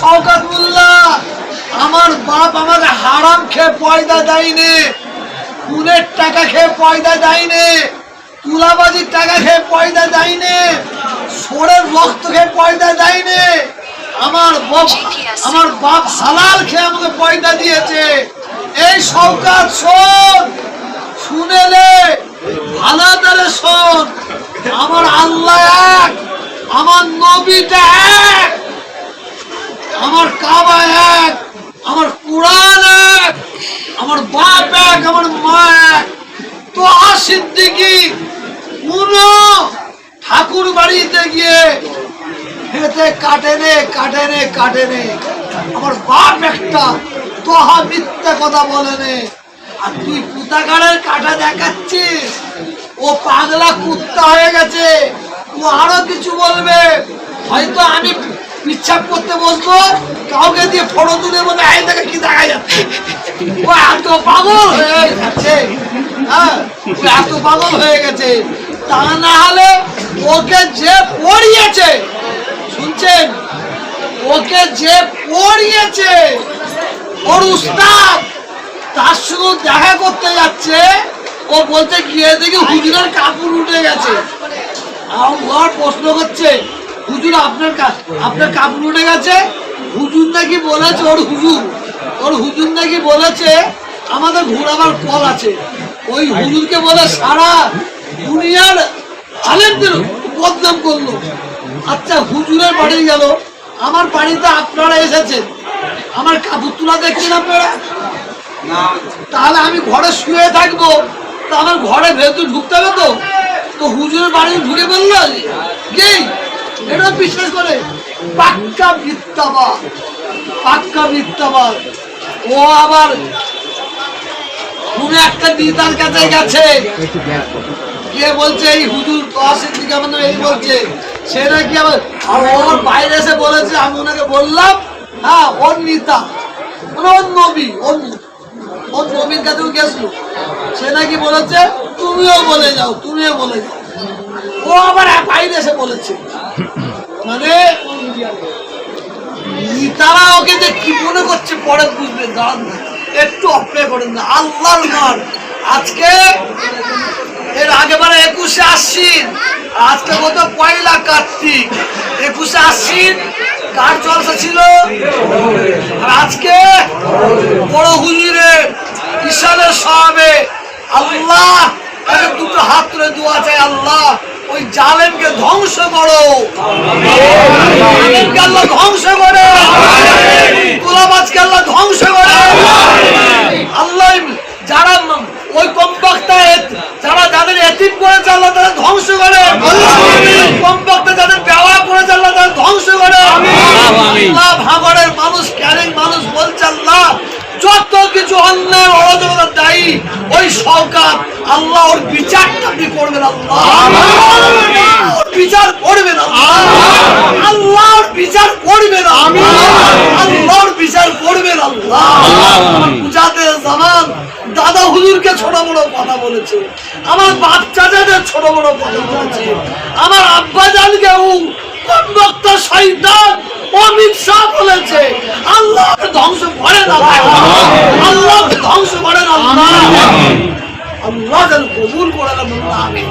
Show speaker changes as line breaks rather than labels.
শওকাত মোল্লা আমার বাপ আমাকে হারাম খেয়ে পয়দা দেয়নি খুনের টাকা খেয়ে পয়দা দেয়নি তুলাবাজির টাকা খেয়ে পয়দা দেয়নি সোরের রক্ত খেয়ে পয়দা দেয়নি আমার বাপ আমার বাপ হালাল খেয়ে আমাকে পয়দা দিয়েছে। এই শওকাত শোন শুনেলে আলাদারে শোন আমার আল্লাহ এক আমার নবীটা এক আমার কাবা এক আমার কোরআন এক আমার বাপ এক আমার মা এক তো আসিদ্দিকি ঠাকুর বাড়িতে গিয়ে হেতে কাটে নে কাটে নে কাটে নে আমার বাপ একটা তোহা মিথ্যা কথা বলে নে। আর তুই কুতাগারের কাটা দেখাচ্ছিস? ও পাগলা কুত্তা হয়ে গেছে। ও আরও কিছু বলবে। হয়তো আমি পিচ্ছাপ করতে বসবো, কাউকে দিয়ে ফটো তুলে বলে আই দেখে কি দেখা যাচ্ছে? ও এত পাগল হয়ে ও এত পাগল হয়ে গেছে। তা না হলে ওকে যে পড়িয়েছে, শুনছেন? ওকে যে পড়িয়েছে, ওর উস্তাদ, তার সঙ্গে দেখা করতে যাচ্ছে। ও বলতে গিয়ে দেখি হুজুরের কাপড় উঠে গেছে। আমার প্রশ্ন করছে, হুজুর, আপনার আপনার কাপড় উঠে গেছে? হুজুর নাকি বলেছে, ওর হুজুর ওর হুজুর নাকি বলেছে, আমাদের ঘোরাবার কল আছে। ওই হুজুরকে বলে, সারা দুনিয়ার আলেমদের বদনাম করল। আচ্ছা হুজুরের বাড়ি গেল। আমার বাড়িতে আপনারা এসেছেন। আমার কাপড় তুলা দেখছেন আপনারা? তাহলে আমি ঘরে শুয়ে থাকব। তা আমার ঘরে ভেতর ঢুকতে হবে তো। তো হুজুরের বাড়ি ঢুকে বলল এটা বিশ্বাস করে। পাক্কা মিথ্যাবাদ। পাক্কা মিথ্যাবাদ। ও আবার কোন একটা দিদার কাছে গেছে। কে বলছে, এই হুজুর দশের দিকে আমার এই বলছে। সে নাকি আবার, আর ও আমার বাইরে এসে বলেছে, আমি ওনাকে বললাম হ্যাঁ ওর নিতা মানে ওর নবী, ওর ওর নবীর কাছেও গেছিল। সে নাকি বলেছে, তুমিও বলে যাও, তুমিও বলে যাও। ও আবার বাইরে এসে বলেছে। মানে তারা ওকে যে কি মনে করছে, পরে বুঝবে, দাঁড়ান। একটু অপেক্ষা করেন না, আল্লাহর মার আজকে এর আগেবারে একুশে আশ্বিন, আজকে কত? পয়লা কার্তিক। একুশে আশ্বিন, কার জলসা ছিল? আর আজকে বড় হুজুরের ঈশানের সবে আল্লাহ দুটো হাত তুলে দোয়া চাই, আল্লাহ, ওই জালেমকে ধ্বংস করো। ধ্বংস করো। গোলাবাজকে আল্লাহ ধ্বংস করো আল্লাহ যারা ম- ওই কমবক্তা যারা যাদের এতিম করেছে আল্লাহ তাদের ধ্বংস করে কমবক্তা যাদের ব্যবহার করেছে আল্লাহ তাদের ধ্বংস করে আল্লাহ ভাগরের মানুষ ক্যারিং মানুষ বলছে আল্লাহ যত কিছু অন্যায় অরাজকতার দায়ী। ওই সরকার আল্লাহ ওর বিচারটা আপনি করবেন আল্লাহ। বিচার করবেন আল্লাহ। বিচার করবেন আল্লাহ। আল্লাহ ওর বিচার করবেন আল্লাহ। পূজাতে জামান দাদা হুজুরকে ছোট বড় কথা বলেছে। আমার বাচ্চা যাদের ছোট বড় কথা বলেছে। আমার আব্বা জানকে বক্তা শৈতান অমিত শাহ বলেছে। আল্লাহ ধ্বংস করেন আল্লাহ আল্লাহ ধ্বংস করেন আল্লাহ আল্লাহ যেন কবুল করেন আল্লাহ আমিন